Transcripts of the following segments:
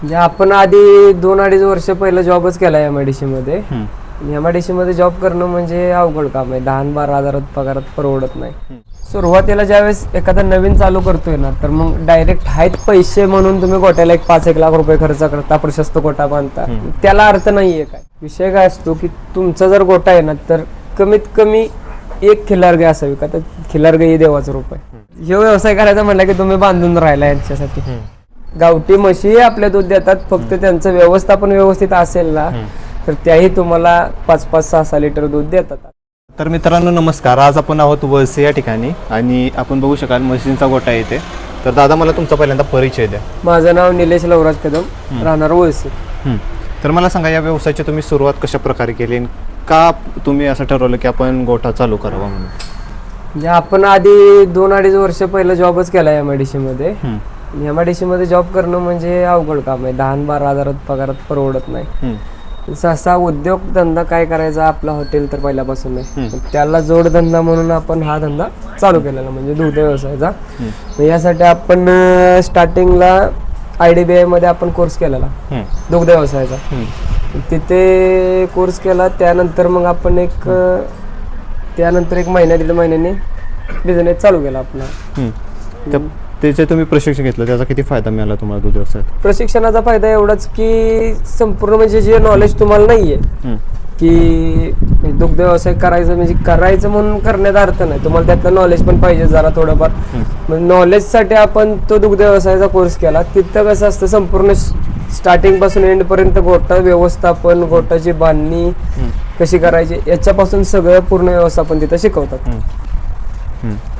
म्हणजे आपण आधी दोन अडीच वर्ष पहिलं जॉबच केला एम आय डी मध्ये. हम्म. एम आय डी मध्ये जॉब करणं म्हणजे अवघड काम आहे. दहा बारा हजारात पगारात परवडत नाही. सुरुवातीला ज्यावेळेस एखादा नवीन चालू करतोय ना तर मग डायरेक्ट आहेत पैसे म्हणून तुम्ही गोट्याला एक पाच एक लाख रुपये खर्च करता प्रशस्त गोटा बांधता. त्याला अर्थ नाहीये काय. विषय काय असतो की तुमचा जर गोटा आहे ना तर कमीत कमी एक खिल्लार गाय असावी का? तर खिल्लार गाई देवाचं रूप आहे. हे व्यवसाय करायचा म्हटलं की तुम्ही बांधून राहिला यांच्यासाठी. गावठी म्हशी आपल्या दूध देतात फक्त त्यांचं व्यवस्थापन व्यवस्थित असेल ना तर त्याही तुम्हाला पाच पाच सहा सहा लिटर दूध देतात. तर मित्रांनो नमस्कार. आज आपण आहोत वळसे या ठिकाणी आणि आपण बघू शकाल म्हशींचा गोटा येते तर दादा मला तुमचा पहिल्यांदा परिचय द्या. माझं नाव निलेश लवराज कदम राहणार वळसे. तर मला सांगा या व्यवसायाची तुम्ही सुरुवात कशा प्रकारे केली का तुम्ही असं ठरवलं की आपण गोठा चालू करावा म्हणून? म्हणजे आपण आधी दोन अडीच वर्ष पहिलं जॉबच केला एम आय डी मध्ये. एम आय डी मध्ये जॉब करणं म्हणजे अवघड काम आहे. दहा बारा हजारात पगारात परवडत नाही. सहसा उद्योग धंदा काय करायचा? आपला हॉटेल तर पहिल्यापासून आहे. त्याला जोडधंदा म्हणून आपण हा धंदा चालू केलेला म्हणजे दूध व्यवसायाचा. यासाठी आपण स्टार्टिंगला आय डी बी आयमध्ये आपण कोर्स केलेला. दुग्ध व्यवसायाचा. तिथे कोर्स केला. त्यानंतर मग आपण एक त्यानंतर एक महिन्या दीड महिन्याने बिझनेस चालू केला आपला. त्याचे तुम्ही प्रशिक्षण घेतलं त्याचा किती फायदा मिळाला तुम्हाला दूध व्यवसायात प्रशिक्षणाचा फायदा एवढाच की संपूर्ण म्हणजे जे नॉलेज तुम्हाला नाहीये. की दुग्ध व्यवसाय करायचं म्हणजे करायचं म्हणून करण्यात अर्थ नाही. तुम्हाला त्यातलं नॉलेज पण पाहिजे जरा थोडंफार. नॉलेजसाठी आपण तो दुग्ध व्यवसायाचा कोर्स केला. तिथं कसं असतं संपूर्ण स्टार्टिंगपासून एंड पर्यंत गोठा व्यवस्थापन गोठाची बांधणी कशी करायची याच्यापासून सगळं पूर्ण व्यवस्थापन तिथं शिकवतात.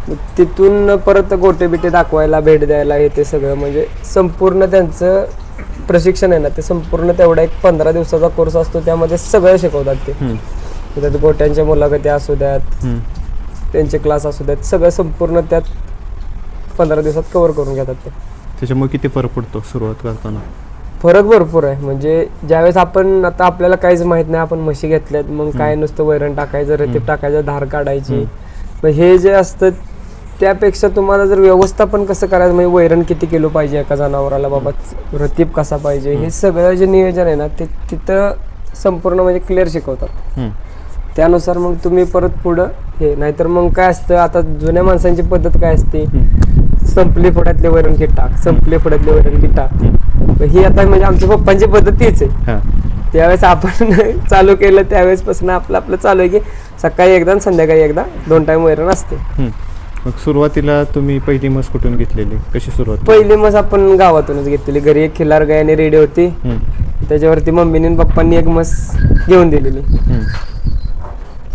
मग तिथून परत गोटे बिटे दाखवायला भेट द्यायला हे ते सगळं म्हणजे संपूर्ण त्यांचं प्रशिक्षण आहे ना ते संपूर्ण तेवढा एक पंधरा दिवसाचा कोर्स असतो त्यामध्ये सगळं शिकवतात ते. त्यात गोट्यांच्या मुलाखती असू द्यात. त्यांचे क्लास असू द्यात सगळं संपूर्ण त्यात पंधरा दिवसात कव्हर करून घेतात ते. त्याच्यामुळे किती फरक पडतो सुरुवात करताना? फरक भरपूर आहे. म्हणजे ज्यावेळेस आपण आता आपल्याला काहीच माहीत नाही आपण म्हशी घेतल्यात मग काय नुसतं वैरण टाकायचं रतीप टाकायचं धार काढायची. मग हे जे असतं त्यापेक्षा तुम्हाला जर व्यवस्थापन कसं करायचं म्हणजे वैरण किती किलो पाहिजे एका जनावराला? बाबा रतीप कसा पाहिजे? हे सगळं जे नियोजन आहे ना ते तिथं संपूर्ण म्हणजे क्लिअर शिकवतात. त्यानुसार मग तुम्ही परत पुढं हे नाहीतर मग काय असतं आता जुन्या माणसांची पद्धत काय असते? संपली फुड्यातले वैरण की टाक संपली फुड्यातले वैरण की टाक. ही आता म्हणजे आमच्या पप्पांची पद्धत तीच आहे. त्यावेळेस आपण चालू केलं त्यावेळेस पासून आपलं आपलं चालू आहे की सकाळी एकदा आणि संध्याकाळी एकदा दोन टाइम वैरण असते. मग सुरुवातीला तुम्ही पहिली मस कुठून घेतलेली? कशी सुरुवात पहिली मस आपण गावातूनच घेतलेली. घरी एक खिल्लार गाय आणि रेडी होती. हम्म. त्याच्यावरती मम्मीने आणि पप्पांनी एक मस घेऊन दिलेली. हम्म.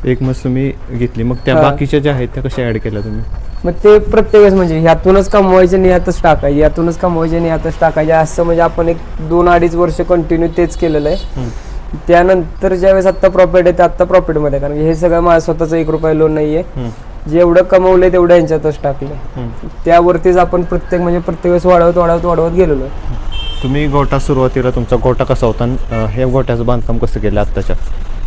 एक मस तुम्ही घेतली. मग त्या हा. बाकीच्या ज्या आहेत त्या कशा ऍड केल्या तुम्ही? मग ते प्रत्येक वेळेस म्हणजे ह्यातूनच कमवायचे आणि यातच टाकायचे. यातूनच कमवायचे आणि यातच टाकायचे. असं म्हणजे आपण एक दोन अडीच वर्ष कंटिन्यू तेच केलेलं आहे. त्यानंतर ज्यावेळेस आता प्रॉफिट आहे ते आता प्रॉफिटमध्ये कारण की हे सगळं माझं स्वतःचं एक रुपया लोन नाहीये. हम्म. जेवढं कमवलंय तेवढं यांच्यातच टाकलं. त्यावरतीच आपण प्रत्येक म्हणजे प्रत्येक वेळेस वाढवत वाढवत वाढवत गेलेलो. तुम्ही गोटा सुरुवातीला तुमचा गोटा कसा होता? हे गोट्याचं बांधकाम कसं केलं आत्ताच्या?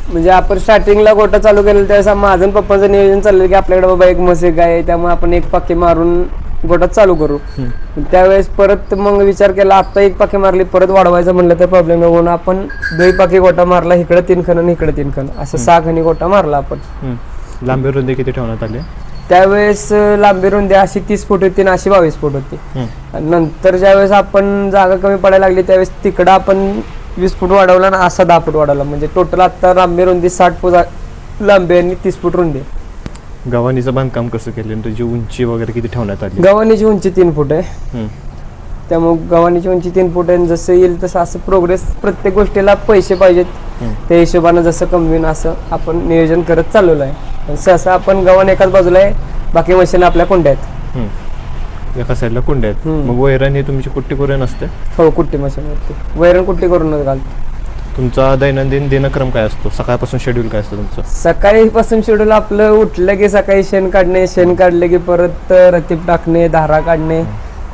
म्हणजे आपण स्टार्टिंगला गोटा चालू केलेला त्यावेळेस माझं पप्पाचं नियोजन चाललं की आपल्याकडे बाबा एक गाय आहे त्यामुळे आपण एक पाके मारून गोटा चालू करू. त्यावेळेस परत मग विचार केला आता एक पाके मारली परत वाढवायचं म्हणलं तर प्रॉब्लेम म्हणून आपण दोन पाके गोटा मारला इकडे तीन खण आणि इकडे तीन खण. असं सहा खणी गोटा मारला आपण. लांबी रुंदी किती ठेवण्यात आली? त्यावेळेस लांबी रुंदी अशी तीस फूट होती आणि अशी बावीस फूट होती. नंतर ज्यावेळेस आपण जागा कमी पडायला लागली त्यावेळेस तिकडं आपण वीस फूट वाढवला आणि असा दहा फूट वाढवला. म्हणजे टोटल आता लांबी रुंदी साठ फूट लांबी आणि तीस फूट रुंदी. गव्हाणीचं बांधकाम कसं केलं? त्याची उंची वगैरे किती ठेवण्यात आली? गव्हाणीची उंची तीन फूट आहे. त्यामुळे गव्हाणीची उंची तीन फूट आहे आणि जसं येईल तसं असं प्रोग्रेस प्रत्येक गोष्टीला पैसे पाहिजेत. त्या हिशोबानं जसं कमवीन असं आपण नियोजन करत चाललेलं आहे. सहसा आपण गव्हाण एकाच बाजूला आहे बाकी मशीन आपल्या कोंड्या आहेत. एका साईडला कुंड्या आहेत. मग वैरण ही तुमची कुट्टी कुऱ्या नसते हो कुट्टी मशीनवरती वैरण कुट्टी करूनच घालतो. तुमचा दैनंदिन दिनक्रम काय असतो? सकाळपासून शेड्यूल काय असतं तुमचं? सकाळी पासून शेड्यूल आपलं उठलं की सकाळी शेण काढणे शेण काढले की परत रतीप टाकणे धारा काढणे.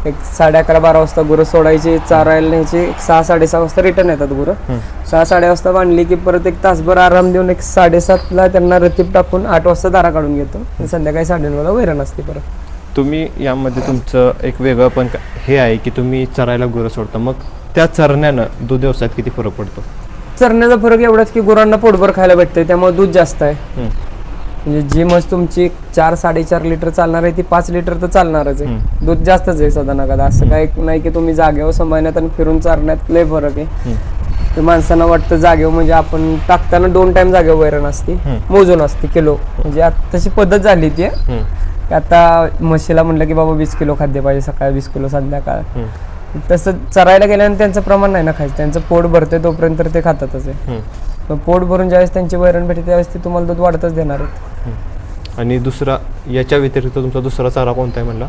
एक साडे अकरा बारा वाजता गुरं सोडायचे चारायला न्यायचे एक सहा साडेसहा वाजता रिटर्न येतात गुरं. सहा साडे वाजता बांधली की परत एक तासभर आराम देऊन एक साडेसातला त्यांना रतीप टाकून आठ वाजता धारा काढून घेतो. संध्याकाळी साडेनऊला वैरण असते परत. तुम्ही यामध्ये तुमचं एक वेगळं पण हे आहे की तुम्ही चरायला गुरं सोडता. मग त्या चरण्यानं दूध व्यवसायात किती फरक पडतो? चरण्याचा फरक एवढाच की गुरांना पोटभर खायला भेटतंय त्यामुळे दूध जास्त आहे. म्हणजे जी म्हस तुमची चार साडेचार लिटर चालणार आहे ती पाच लिटर तर चालणारच आहे. दूध जास्तच आहे सदा नका असं काय नाही की तुम्ही जागेवर सांभाळण्यात आणि फिरून चारण्यात लय फरक आहे. हम्म. ते माणसांना वाटतं जागेवर म्हणजे आपण टाकताना दोन टाइम जागेवर वैरण असते. मोजून असते किलो. म्हणजे आता तशी पद्धत झाली ती आता म्हशीला म्हटलं की बाबा वीस किलो खाद्य पाहिजे सकाळी वीस किलो संध्याकाळ. तसं चरायला गेल्यानं त्यांचं प्रमाण नाही ना खायचं. त्यांचं पोट भरते तोपर्यंत तर ते खातातच आहे. पण पोट भरून ज्यावेळेस त्यांची वैरण भेटते त्यावेळेस ते तुम्हाला दूध वाढतच देणार आहेत. आणि दुसरा याच्या व्यतिरिक्त तुमचा दुसरा चारा कोणता आहे म्हणला?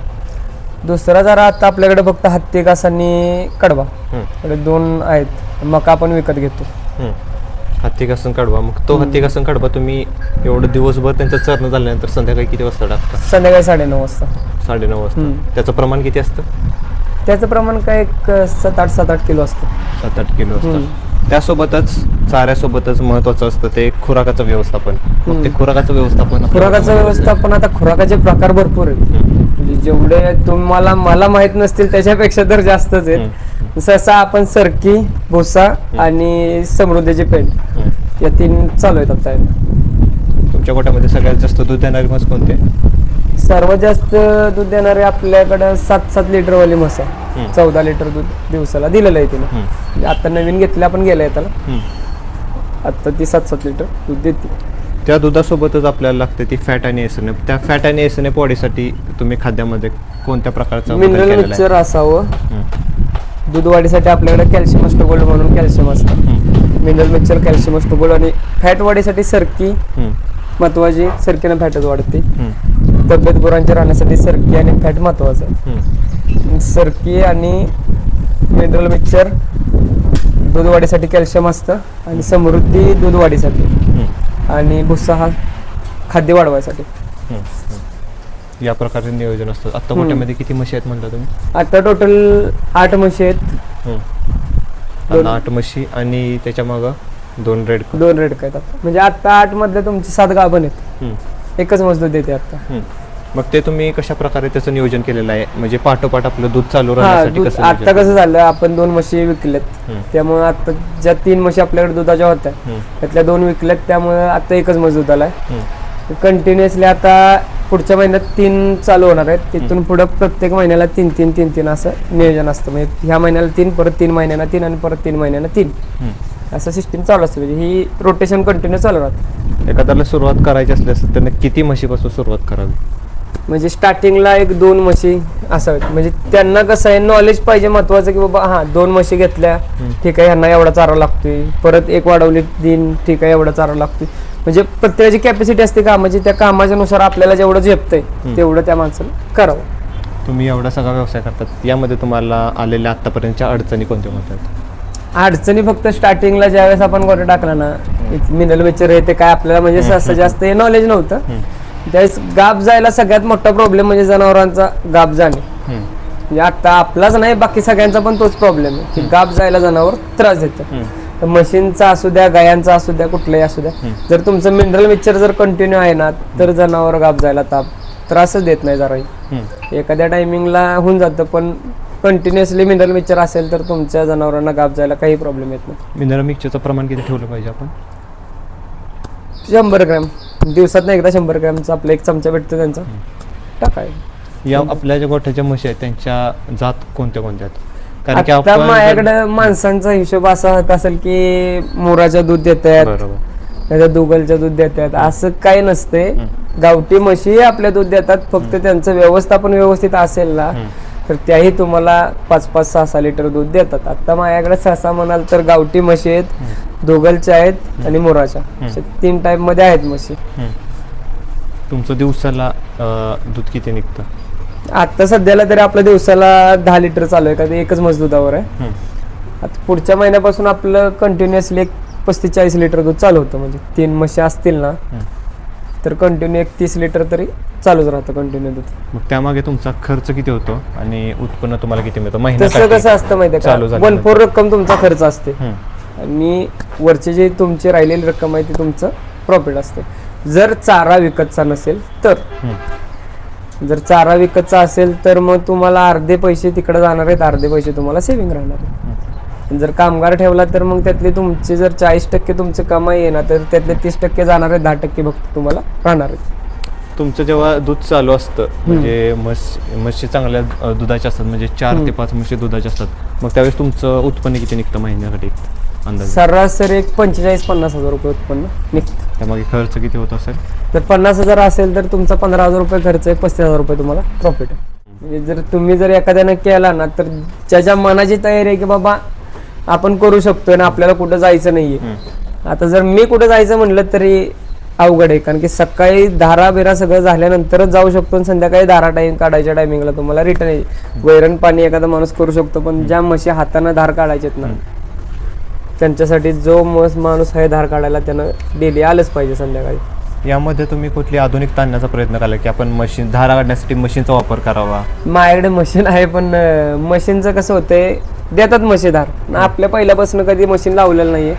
दुसरा जरा आता आपल्याकडे फक्त हत्ती घास आणि हम्म. इकडे दोन आहेत. मका आपण विकत घेतो. हम्म. हत्ती घासून काढवा मग तो हत्ती घासून काढवा तुम्ही एवढं दिवसभर त्यांचं चरणं झाल्यानंतर संध्याकाळी किती वाजता टाकता? संध्याकाळी साडेनऊ वाजता. साडेनऊ वाजता. हम्म. त्याचं प्रमाण किती असतं? त्याचं प्रमाण काय एक सात आठ सात आठ किलो असतं. सात आठ किलो असतं. हम्म. त्यासोबतच चाऱ्यासोबतच महत्वाचं असतं ते खुराकाचं व्यवस्थापन. मग ते. खुराकाचं व्यवस्थापन खुराकाचं व्यवस्थापन आता खुराकाचे प्रकार भरपूर आहेत. म्हणजे जेवढे तुम्हाला मला माहीत नसतील त्याच्यापेक्षा तर जास्तच आहेत. सहसा आपण सरकी भुसा आणि समृद्धीची पेंट. या तीन चालू आहेत आता. तुमच्या गोट्यामध्ये सगळ्यात जास्त दूध देणारी म्हस कोणते? सर्वात जास्त दूध देणारे आपल्याकडे सात सात लिटर वाली म्हस आहे. चौदा लिटर दूध दिवसाला दिलेलं आहे तिला म्हणजे आता नवीन घेतल्या आपण गेलंय त्याला आता ती सात सात लिटर दूध देते त्या दुधासोबतच आपल्याला लागते ती फॅट आणि एसने त्या फॅट आणि एसने बॉडीसाठी तुम्ही खाद्यामध्ये कोणत्या प्रकारचा मिनरल? मिक्सर असावं. दूध वाढीसाठी आपल्याकडे कॅल्शियम गोल्ड म्हणून कॅल्शियम असतं. मिनरल मिक्सर कॅल्शियम गोल्ड आणि फॅट वाढीसाठी सरकी. महत्वाची सरकीनं फॅटच वाढते. तब्येत गुरांच्या राहण्यासाठी सरकी आणि फॅट महत्वाचं आहे. सरकी आणि मिनरल मिक्सर दूध वाढीसाठी कॅल्शियम असतं आणि समृद्धी दूध वाढीसाठी. आणि भुस्सा हा खाद्य वाढवायसाठी. या प्रकारे नियोजन असतं. आता गोट्यामध्ये किती म्हशी आहेत म्हणता तुम्ही? आता टोटल आठ म्हशी आहेत. आठ म्हशी आणि त्याच्या मागं दोन रेड दोन रेड आता. म्हणजे आता आठ मधले तुमचे सात गाभण आहेत. एकच मजदूर देते आता. मग ते तुम्ही कशा प्रकारे त्याचं नियोजन केलेलं आहे म्हणजे पाठोपाठ आपलं दूध चालू हा राहण्यासाठी दूध कसं आता नियोजन? कसं झालं आपण दोन म्हशी विकल्यात हम्म. त्यामुळे आता ज्या तीन म्हशी आपल्याकडे दुधाच्या होत्या हम्म. त्यातल्या दोन विकल्यात त्यामुळे आता एकच म्हस दूध आलाय हम्म. कंटिन्युअसली आता पुढच्या महिन्यात तीन चालू होणार आहेत तिथून पुढे प्रत्येक महिन्याला तीन तीन तीन तीन असं नियोजन असतं म्हणजे ह्या महिन्याला तीन परत तीन महिन्याला तीन आणि परत तीन महिन्याला तीन हम्म. असं सिस्टीम चालू असतं म्हणजे ही रोटेशन कंटिन्यू चालू राहतं एखाद्याला सुरुवात करायची असल्यास त्यांना किती म्हशीपासून सुरुवात करावी म्हणजे स्टार्टिंगला एक दोन म्हशी असाव्यात म्हणजे त्यांना कसं आहे नॉलेज पाहिजे महत्वाचं की बाबा हा दोन म्हशी घेतल्या ठीक आहे ह्यांना एवढा चारा लागतोय. परत एक वाढवली तीन ठीक आहे एवढा चारा लागतोय. म्हणजे प्रत्येकाची कॅपॅसिटी असते कामाची त्या कामाच्या नुसार आपल्याला जेवढं झेपतंय तेवढं त्या माणसाला करावं. तुम्ही एवढा सगळा व्यवसाय करतात. यामध्ये तुम्हाला आलेल्या आतापर्यंतच्या अडचणी कोणत्या म्हणतात अडचणी फक्त स्टार्टिंगला ज्यावेळेस आपण गोटे टाकला ना मिनरल वेचर हे ते काय आपल्याला म्हणजे असं जास्त हे नॉलेज नव्हतं. त्यावेळेस गाप जायला सगळ्यात मोठा प्रॉब्लेम म्हणजे जनावरांचा गाप जाणे. म्हणजे आता आपलाच नाही बाकी सगळ्यांचा पण तोच प्रॉब्लेम आहे. की गाप जायला जनावर त्रास देतं. तर मशीनचा असू द्या गायांचा असू द्या कुठलाही असू द्या जर तुमचं मिनरल मिक्सर जर कंटिन्यू आहे ना तर जनावर गाप जायला ताप त्रासच देत नाही जराही. एखाद्या टायमिंगला होऊन जातं पण कंटिन्युअसली मिनरल मिक्सर असेल तर तुमच्या जनावरांना गाप जायला काही प्रॉब्लेम येत नाही. मिनरल मिक्सरचं प्रमाण किती ठेवलं पाहिजे आपण? शंभर ग्रॅम. दिवसात एकदा शंभर ग्रॅमचा आपला एक चमचा भेटतो त्यांचा. टाकाय. या आपल्या ज्या गोठ्याच्या म्हशी आहेत त्यांच्या जात कोणत्या कोणत्या आहेत? कारण की आता आपण माझ्याकडे माणसांचा हिशोब असा होत असेल की मोराचं दूध देतात बरोबर. त्याच्या दुगलचं दूध देतात असं काही नसते गावठी म्हशी आपल्या दूध देतात फक्त त्यांचं व्यवस्थापन व्यवस्थित असेल ना तर त्याही तुम्हाला पाच पाच सहा सहा लिटर दूध देतात. आता माझ्याकडे सहसा म्हणाल तर गावठी म्हशी आहेत दोगलच्या आहेत आणि मोराच्या. अशा तीन टाईपमध्ये आहेत म्हशी. तुमचं दिवसाला दूध किती निघतं? आता सध्याला तरी आपल्या दिवसाला दहा लिटर चालू आहे का ते एकच म्हस दुधावर आहे. आता पुढच्या महिन्यापासून आपलं कंटिन्युअसली एक पस्तीस चाळीस लिटर दूध चालू होतं म्हणजे तीन म्हशी असतील ना. तर कंटिन्यू एक तीस लिटर तरी चालूच राहतं कंटिन्यू दूध. मग त्यामागे तुमचा खर्च किती होतो? आणि उत्पन्न तुम्हाला किती मिळतं? तसं महिन्यासाठी कसं असतं माहितीये चालू का. वन फोर रक्कम तुमचा खर्च असते. आणि वरचे जे तुमची राहिलेली रक्कम आहे ती तुमचं प्रॉफिट असते. जर चारा विकतचा नसेल तर. जर चारा विकतचा असेल तर मग तुम्हाला अर्धे पैसे तिकडे जाणार आहेत अर्धे पैसे तुम्हाला सेव्हिंग राहणार आहेत. जर कामगार ठेवला तर मग त्यातली तुमची जर चाळीस टक्के तुमची कमाई आहे ना तर त्यातले तीस टक्के जाणार आहे दहा टक्के फक्त तुम्हाला राहणार आहेत. तुमचं जेव्हा दूध चालू असतं म्हणजे म्हस म्हशी चांगल्या दुधाच्या असतात म्हणजे चार ते पाच म्हशी दुधाच्या असतात. मग त्यावेळेस तुमचं उत्पन्न किती निघतं महिन्यासाठी अंदाज? सरासरी एक पंचेचाळीस पन्नास हजार रुपये उत्पन्न निघतं. त्यामागे खर्च किती होत असेल? तर पन्नास हजार असेल तर तुमचा पंधरा हजार रुपये खर्च आहे पस्तीस हजार रुपये तुम्हाला प्रॉफिट आहे. म्हणजे जर तुम्ही जर एखाद्यानं केला ना तर ज्याच्या मनाची तयारी आहे की बाबा आपण करू शकतोय ना आपल्याला कुठं जायचं नाहीये. आता जर मी कुठं जायचं म्हणलं तरी अवघड आहे कारण की सकाळी धारा बिरा सगळं झाल्यानंतरच जाऊ शकतो आणि संध्याकाळी धारा टाइम काढायच्या टायमिंगला तुम्हाला रिटर्न येईल वैरण पाणी एखादा माणूस करू शकतो पण ज्या म्हशी हातानं धार काढायचेत ना त्यांच्यासाठी जो मस माणूस आहे धार काढायला त्यानं डेली आलंच पाहिजे संध्याकाळी. यामध्ये तुम्ही कुठली आधुनिकता आणण्याचा प्रयत्न केला की आपण मशीन धारा काढण्यासाठी मशीनचा वापर करावा? माझ्याकडे मशीन आहे पण मशीनचं कसं होतंय देतात म्हशीधार ना आपल्या पहिल्यापासून कधी मशीन लावलेलं नाहीये.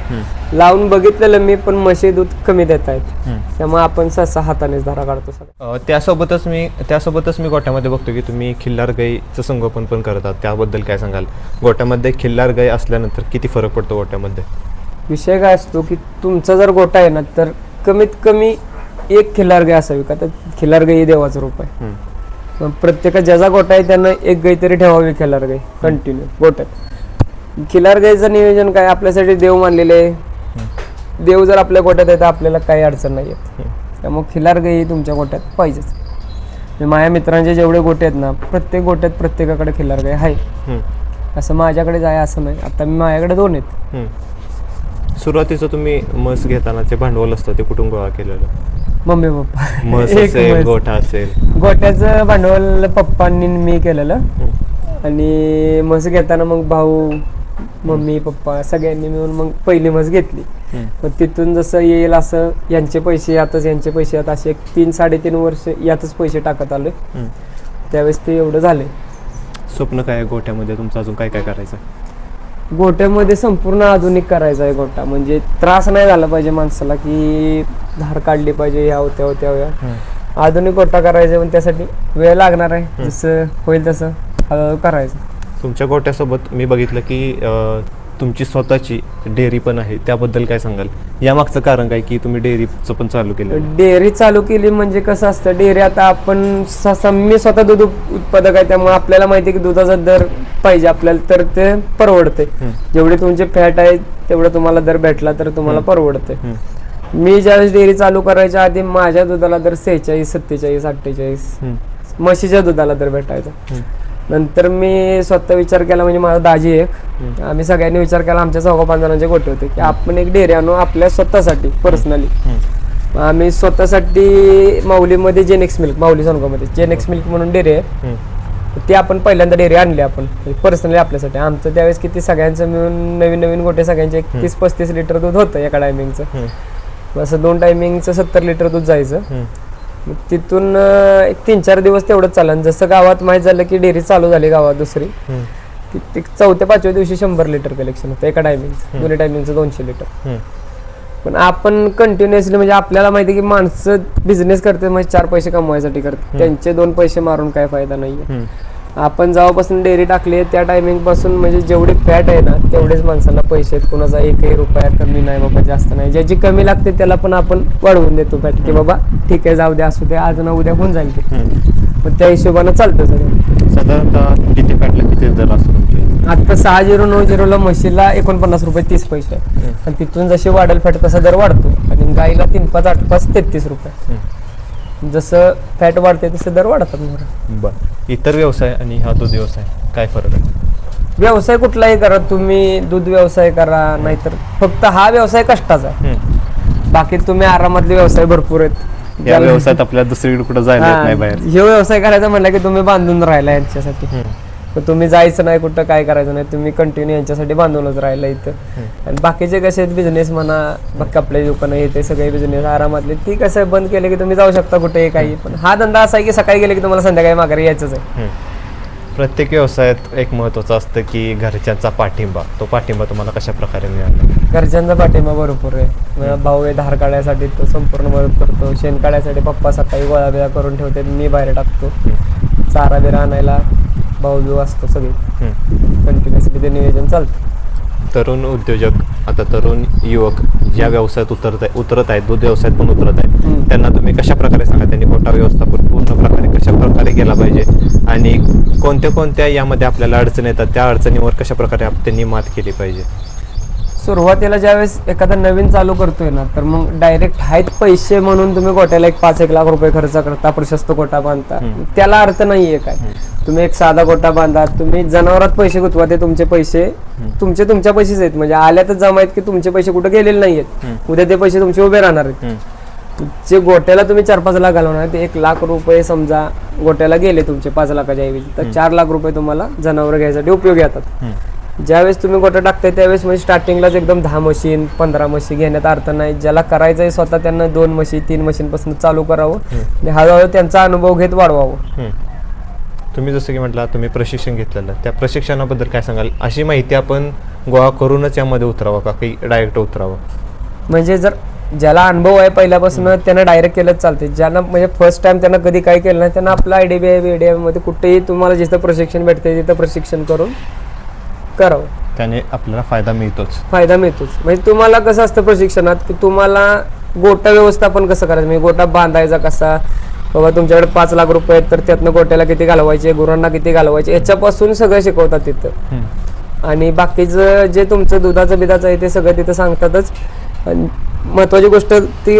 लावून बघितलेलं मी पण म्हशी दूध कमी देत आहेत त्यामुळे आपण सहसा हातानेच धारा काढतो त्यासोबतच मी त्यासोबतच मी गोठ्यामध्ये बघतो की तुम्ही खिल्लार गाईचं संगोपन पण करतात त्याबद्दल काय सांगाल? गोठ्यामध्ये खिल्लार गाई असल्यानंतर किती फरक पडतो गोठ्यामध्ये? विषय काय असतो की तुमचा जर गोटा आहे ना तर कमीत कमी एक खिल्लार गाय असावी का? तर खिल्लार गाई देवाचं रूप आहे. प्रत्येकात ज्याचा गोटा आहे त्यानं एक गाई तरी ठेवावी खिल्लार गाई. कंटिन्यू गोट्यात खिल्लार गाईचं नियोजन काय? आपल्यासाठी देव मानलेले आहे. देव जर आपल्या गोट्यात आहे तर आपल्याला काही अडचण नाही येत. त्यामुळे खिल्लार गाई ही तुमच्या गोट्यात पाहिजेच. म्हणजे माझ्या मित्रांचे जेवढे गोटे आहेत ना प्रत्येक गोट्यात प्रत्येकाकडे खिल्लार गाय आहे. असं माझ्याकडे आहे असं नाही. आता मी माझ्याकडे दोन आहेत. सुरुवातीचं तुम्ही म्हस घेताना जे भांडवल असतं ते कुठून गोळा केलेलं? Mummy papa. म्हस एक असेल म्हस. गोठा असेल. गोट्याचं भांडवल पप्पांनी आणि मी केलेलं. आणि म्हस घेताना मग भाऊ मम्मी पप्पा सगळ्यांनी मिळून मग पहिली म्हस घेतली. हम्म. मग तिथून जसं येईल असं यांचे पैसे यातच यांचे पैसे यात असे एक तीन साडेतीन वर्ष यातच पैसे टाकत आलोय. हम्म. त्यावेळेस ते एवढं झाले स्वप्न काय आहे गोठ्यामध्ये? तुमचं अजून काय काय करायचं? गोट्यामध्ये संपूर्ण आधुनिक करायचा आहे गोटा. म्हणजे त्रास नाही झाला पाहिजे माणसाला की धार काढली पाहिजे ह्या होत्या होत्या होत्या. आधुनिक गोटा करायचा पण त्यासाठी वेळ लागणार आहे. जसं होईल तसं हळूहळू करायचं. तुमच्या गोट्यासोबत मी बघितलं की तुमची स्वतःची डेअरी पण आहे त्याबद्दल काय सांगाल? यामागचं कारण काय की तुम्ही डेअरीचं पण चालू केलं? डेअरी चालू केली म्हणजे कसं असतं डेअरी आता आपण स- मी स्वतः दूध उत्पादक आहे त्यामुळे आपल्याला माहिती आहे की दुधाचा दर पाहिजे आपल्याला तर ते परवडते. जेवढी तुमची फॅट आहे तेवढं तुम्हाला दर भेटला तर तुम्हाला परवडते. मी ज्यावेळेस डेअरी चालू करायच्या आधी माझ्या दुधाला दर सेहेचाळीस सत्तेचाळीस अठ्ठेचाळीस म्हशीच्या दुधाला दर भेटायचा. नंतर मी स्वतः विचार केला म्हणजे माझा दाजी एक आम्ही सगळ्यांनी विचार केला आमच्या चौघा पाच जणांचे गोटे होते की आपण एक डेअरी आणू आपल्या स्वतःसाठी पर्सनली आम्ही स्वतःसाठी माऊलीमध्ये जेनेक्स मिल्क माऊली सोनगावमध्ये जेनेक्स मिल्क म्हणून डेअरी आहे ती आपण पहिल्यांदा डेअरी आणली आपण पर्सनली आपल्यासाठी. आमचं त्यावेळेस किती सगळ्यांचं मिळून नवीन नवीन गोटे सगळ्यांचे एक तीस पस्तीस लिटर दूध होतं एका टायमिंगचं असं दोन टायमिंगचं सत्तर लिटर दूध जायचं. तिथून एक तीन चार दिवस तेवढंच चालन जसं गावात माहीत झालं की डेअरी चालू झाली गावात दुसरी. ती चौथ्या पाचव्या दिवशी शंभर लिटर कलेक्शन होतं एका टायमिंगचं दोन्ही टायमिंगचं दोनशे लिटर. पण आपण कंटिन्युअसली म्हणजे आपल्याला माहिती की माणसं बिझनेस करते म्हणजे चार पैसे कमवायसाठी करते त्यांचे दोन पैसे मारून काय फायदा नाहीये. आपण जेव्हापासून डेअरी टाकली आहे त्या टायमिंगपासून म्हणजे जेवढी फॅट आहे ना तेवढेच माणसांना पैसे आहेत. कुणाचा एकही रुपया कमी नाही बाबा जास्त नाही. ज्याची कमी लागते त्याला पण आपण वाढवून देतो फॅट की बाबा ठीक आहे जाऊ द्या असू द्या आज ना उद्या होऊन जाईल ते. मग त्या हिशोबानं चालतं सगळं. साधारणतः किती फॅटला किती दर असतो तुमचे? आता सहा झिरो नऊ झिरोला म्हशीला एकोणपन्नास रुपये तीस पैसे. आहे. आणि तिथून जशी वाढेल फॅट तसा दर वाढतो. आणि गाईला तीन पाच आठ पाच तेहतीस रुपये. जसं फॅट वाढते तसे दर वाढतात बर. इतर व्यवसाय आणि हा दूध व्यवसाय काय फरक आहे? व्यवसाय कुठलाही करा तुम्ही दूध व्यवसाय करा नाहीतर फक्त हा व्यवसाय कष्टाचा आहे. बाकी तुम्ही आरामातले व्यवसाय भरपूर आहेत. या ज्याला- व्यवसायात आपल्याला दुसरीकडे कुठं जायला येत नाही बाहेर. हा, व्यवसाय करायचा म्हणलं की तुम्ही बांधून राहिला यांच्यासाठी. मग तुम्ही जायचं नाही कुठं काय करायचं नाही तुम्ही कंटिन्यू यांच्यासाठी बांधूनच राहिला इथं. आणि बाकीचे कसे आहेत बिझनेस म्हणा बाकी कपडे दुकानं हे ते सगळे बिझनेस आरामातले ती कसं आहे, बंद केले की तुम्ही जाऊ शकता कुठे काही. पण हा धंदा असा आहे की सकाळी गेले की तुम्हाला संध्याकाळी माघारी यायचंच आहे. प्रत्येक व्यवसायात एक महत्वाचं असतं की घरच्यांचा पाठिंबा तो पाठिंबा तुम्हाला कशा प्रकारे मिळाला? घरच्यांचा पाठिंबा भरपूर आहे. भाऊ आहे धार काढायसाठी तो संपूर्ण मदत करतो. शेण काढायसाठी पप्पा सकाळी गोळा बिळा करून ठेवते मी बाहेर टाकतो. चारा बिरा आणायला भाऊ बिऊ असतो सगळी. कंटिन्युअसली ते नियोजन चालतं. तरुण उद्योजक आता तरुण युवक ज्या व्यवसायात उतरत आहे उतरत आहेत दूध व्यवसायात पण उतरत आहेत. त्यांना तुम्ही कशा प्रकारे सांगा त्यांनी गोटा व्यवस्थापन पूर्ण प्रकारे कशा प्रकारे केला पाहिजे? आणि कोणत्या कोणत्या यामध्ये आपल्याला अडचणी येतात त्या अडचणीवर कशा प्रकारे त्यांनी मात केली पाहिजे? सुरुवातीला ज्यावेळेस एखादा नवीन चालू करतोय ना तर मग डायरेक्ट आहेत पैसे म्हणून तुम्ही गोट्याला एक पाच एक लाख रुपये खर्च करता प्रशस्त गोटा बांधता. त्याला अर्थ नाहीये काय. तुम्ही एक साधा गोटा बांधा तुम्ही जनावरात पैसे गुंतवा ते तुमचे पैसे तुमचे तुमच्या पैसेच आहेत. म्हणजे आल्यातच जमा आहेत की तुमचे पैसे कुठे गेलेले नाहीयेत. उद्या ते पैसे तुमचे उभे राहणार आहेत. जे गोट्याला तुम्ही चार पाच लाख घालवणार ते एक लाख रुपये समजा गोट्याला गेले तुमचे पाच लाखाच्या ऐवजी तर चार लाख रुपये तुम्हाला जनावर घ्यायसाठी उपयोगी येतात. ज्यावेळेस तुम्ही गोटा टाकताय त्यावेळेस म्हणजे स्टार्टिंगलाच एकदम दहा मशीन पंधरा मशीन घेण्यात अर्थ नाही. ज्याला करायचं आहे स्वतः त्यांना दोन मशीन तीन मशीन पासून चालू करावं आणि हळूहळू त्यांचा अनुभव घेत वाढवावं. तुम्ही जसं की म्हटलं तुम्ही प्रशिक्षण घेतलेलं त्या प्रशिक्षणाबद्दल काय सांगाल? अशी माहिती आपण गोळा करूनच यामध्ये उतरावं का? की डायरेक्ट उतरावं? म्हणजे जर ज्याला अनुभव आहे पहिल्यापासून त्यांना डायरेक्ट केलंच चालते ज्यांना म्हणजे फर्स्ट टाइम त्यांना कधी काय केलं नाही त्यांना आपलं आय डी बी आयमध्ये कुठेही तुम्हाला जिथं प्रशिक्षण भेटते तिथं प्रशिक्षण करून करावं. त्याने आपल्याला फायदा मिळतोच. फायदा मिळतोच. म्हणजे तुम्हाला कसं असतं प्रशिक्षणात की तुम्हाला गोटा व्यवस्थापन कसं करायचं? म्हणजे गोटा बांधायचा कसा? बाबा तुमच्याकडे पाच लाख रुपये आहेत तर त्यातनं गोट्याला किती घालवायचे? गुरांना किती घालवायचे? याच्यापासून सगळं शिकवतात तिथं. आणि बाकीचं जे तुमचं दुधाचं बिधाचं आहे ते सगळं तिथं सांगतातच. महत्वाची गोष्ट ती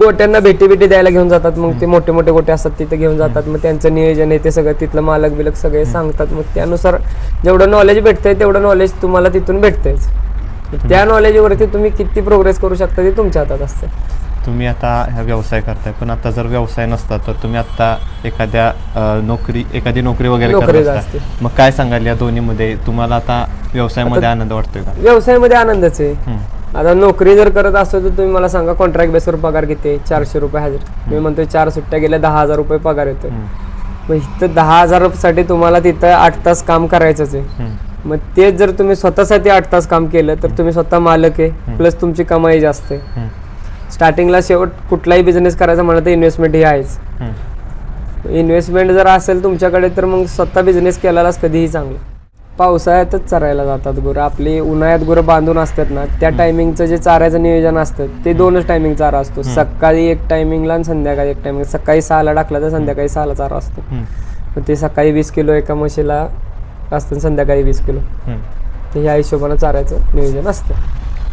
गोट्यांना भेटी भेटी द्यायला घेऊन जातात. मग ते मोठे मोठे गोटे असतात तिथे घेऊन जातात. मग त्यांचं नियोजन आहे ते सगळं तिथलं मालक बिलक सगळे सांगतात. मग त्यानुसार जेवढं नॉलेज भेटतंय तेवढं नॉलेज तुम्हाला तिथून भेटतंयच. त्या नॉलेजवरती तुम्ही किती प्रोग्रेस करू शकता ते तुमच्या हातात असतं तुम्ही आता हा व्यवसाय करताय पण आता जर व्यवसाय नसता तर तुम्ही आता एखाद्या नोकरी एखादी नोकरी वगैरे करत असता. मग काय सांगाल या दोन्हीमध्ये? तुम्हाला आता व्यवसायामध्ये आनंद वाटतोय का? व्यवसायामध्ये आनंदच आहे. आता नोकरी जर करत असतो तर तुम्ही मला सांगा कॉन्ट्रॅक्ट बेसवर पगार किती आहे? चारशे रुपये हजर मी म्हणतोय चार सुट्ट्या गेल्या दहा हजार रुपये पगार येतोय. मग इथं दहा हजारासाठी तुम्हाला तिथं आठ तास काम करायचंच आहे. मग ते जर तुम्ही स्वतःसाठी आठ तास काम केलं तर तुम्ही स्वतः मालक आहे प्लस तुमची कमाई जास्त आहे. स्टार्टिंगला शेवट कुठलाही बिझनेस करायचा म्हणलं तर इन्व्हेस्टमेंट ही आहेच. इन्व्हेस्टमेंट जर असेल तुमच्याकडे तर मग स्वतः बिझनेस केलाच कधीही चांगलं पावसाळ्यातच चरायला जातात गुरं. आपली उन्हाळ्यात गुरं बांधून असतात ना त्या टायमिंगचं जे चाऱ्याचं नियोजन असतं ते दोनच टायमिंग चारा असतो. सकाळी एक टायमिंगला आणि संध्याकाळी एक टायमिंग सकाळी सहाला टाकला तर संध्याकाळी सहाला चारा असतो. ते सकाळी वीस किलो एका म्हशीला असतं संध्याकाळी वीस किलो. तर ह्या हिशोबानं चाऱ्याचं नियोजन असतं.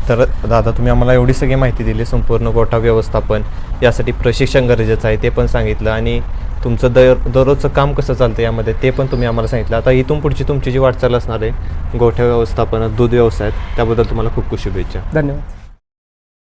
तर दादा तुम्ही आम्हाला एवढी सगळी माहिती दिली संपूर्ण गोठा व्यवस्थापन यासाठी प्रशिक्षण गरजेचं आहे ते पण सांगितलं आणि तुमचं दर दररोजचं काम कसं चालतं यामध्ये ते पण तुम्ही आम्हाला सांगितलं. आता इथून पुढची तुमची जी वाटचाल असणार आहे गोठ्या व्यवस्थापनात दूध व्यवसायात त्याबद्दल तुम्हाला खूप खूप शुभेच्छा. धन्यवाद.